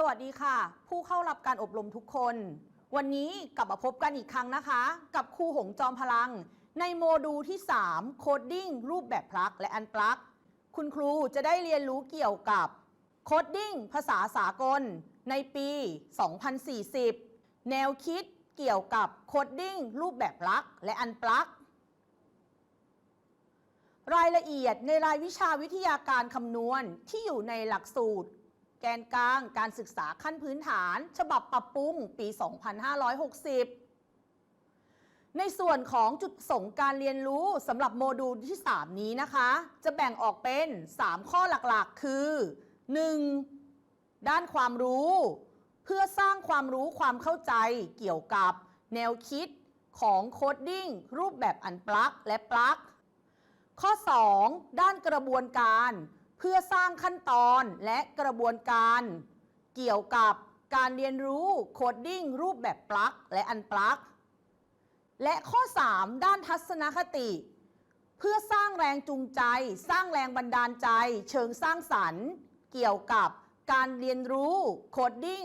สวัสดีค่ะ ผู้เข้ารับการอบรมทุกคน วันนี้กลับมาพบกันอีกครั้งนะคะ กับครูหงจอมพลัง ในโมดูลที่ 3 โคดดิ้งรูปแบบพลักและอันปลัก คุณครูจะได้เรียนรู้เกี่ยวกับโคดดิ้งภาษาสากล ในปี 2040 แนวคิดเกี่ยวกับโคดดิ้งรูปแบบพลักและอันปลัก รายละเอียดในรายวิชาวิทยาการคำนวณที่อยู่ในหลักสูตร แกนกลางการศึกษาขั้นพื้นฐาน ฉบับปรับปรุงปี 2560 ในส่วนของจุดประสงการเรียนรู้สำหรับโมดูลที่ 3 นี้นะคะ จะแบ่งออกเป็น 3 ข้อหลักๆ คือ 1. ด้านความรู้ เพื่อสร้างความรู้ความเข้าใจเกี่ยวกับแนวคิดของโคดดิ้งรูปแบบอันปลักและปลักข้อ 2 ด้านกระบวนการ เพื่อสร้างขั้นตอนและกระบวนการเกี่ยวกับการเรียนรู้โคดดิ้งรูปแบบปลั๊กและอันปลั๊กและข้อ 3 ด้านทัศนคติ เพื่อสร้างแรงจูงใจ สร้างแรงบันดาลใจ เชิงสร้างสรรค์ เกี่ยวกับการเรียนรู้โคดดิ้ง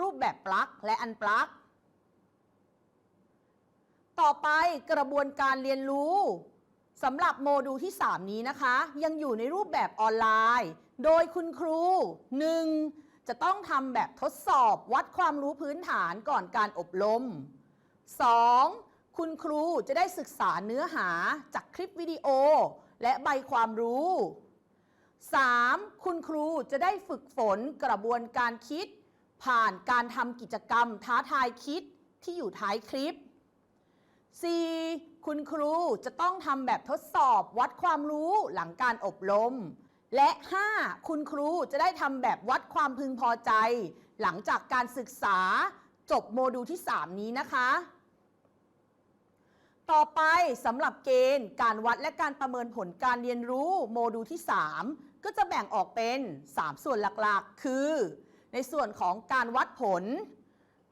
รูปแบบปลั๊กและอันปลั๊กต่อไปกระบวนการเรียนรู้ สำหรับโมดูลที่ 3 นี้นะคะ ยังอยู่ในรูปแบบออนไลน์ โดยคุณครู 1. จะต้องทำแบบทดสอบวัดความรู้พื้นฐานก่อนการอบรม 2. คุณครูจะได้ศึกษาเนื้อหาจากคลิปวิดีโอ และใบความรู้ 3. คุณครูจะได้ฝึกฝนกระบวนการคิด ผ่านการทำกิจกรรมท้าทายคิดที่อยู่ท้ายคลิป 4. คุณครูจะต้องทำแบบทดสอบวัดความรู้หลังการอบรม และ 5. คุณครูจะได้ทำแบบวัดความพึงพอใจ หลังจากการศึกษาจบโมดูลที่ 3 นี้นะคะ ต่อไปสำหรับเกณฑ์การวัดและการประเมินผลการเรียนรู้โมดูลที่ 3 ก็จะแบ่งออกเป็น 3 ส่วนหลักๆ คือ ในส่วนของการวัดผล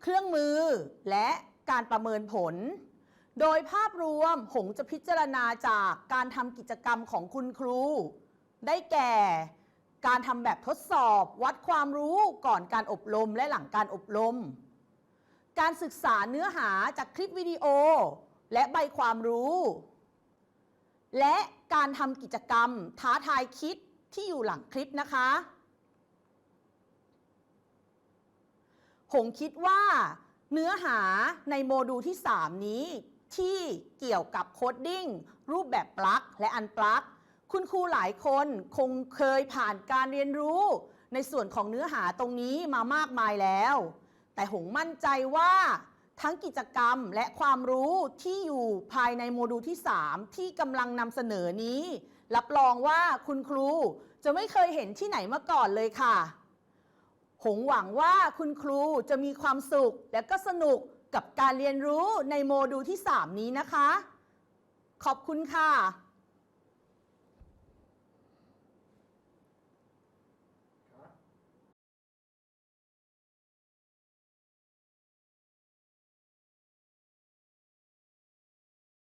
เครื่องมือและการประเมินผล โดยภาพรวมหงจะพิจารณาจากการทำกิจกรรมของคุณครู ได้แก่ การทำแบบทดสอบ วัดความรู้ก่อนการอบรมและหลังการอบรม การศึกษาเนื้อหาจากคลิปวิดีโอ และใบความรู้ และการทำกิจกรรมท้าทายคิดที่อยู่หลังคลิปนะคะหงคิดว่าเนื้อหาในโมดูลที่ 3 นี้ ที่เกี่ยวกับโคดดิ้งรูปแบบปลั๊กและอันปลั๊กคุณครูหลายคนคงเคยผ่านการเรียนรู้ ในส่วนของเนื้อหาตรงนี้มามากมายแล้ว แต่หงมั่นใจว่าทั้งกิจกรรมและความรู้ที่อยู่ภายในโมดูลที่ 3 ที่กำลังนำเสนอนี้ รับรองว่าคุณครูจะไม่เคยเห็นที่ไหนมาก่อนเลยค่ะ หงหวังว่าคุณครูจะมีความสุขและก็สนุก กับการเรียนรู้ในโมดูลที่ 3 นี้นะคะ ขอบคุณค่ะ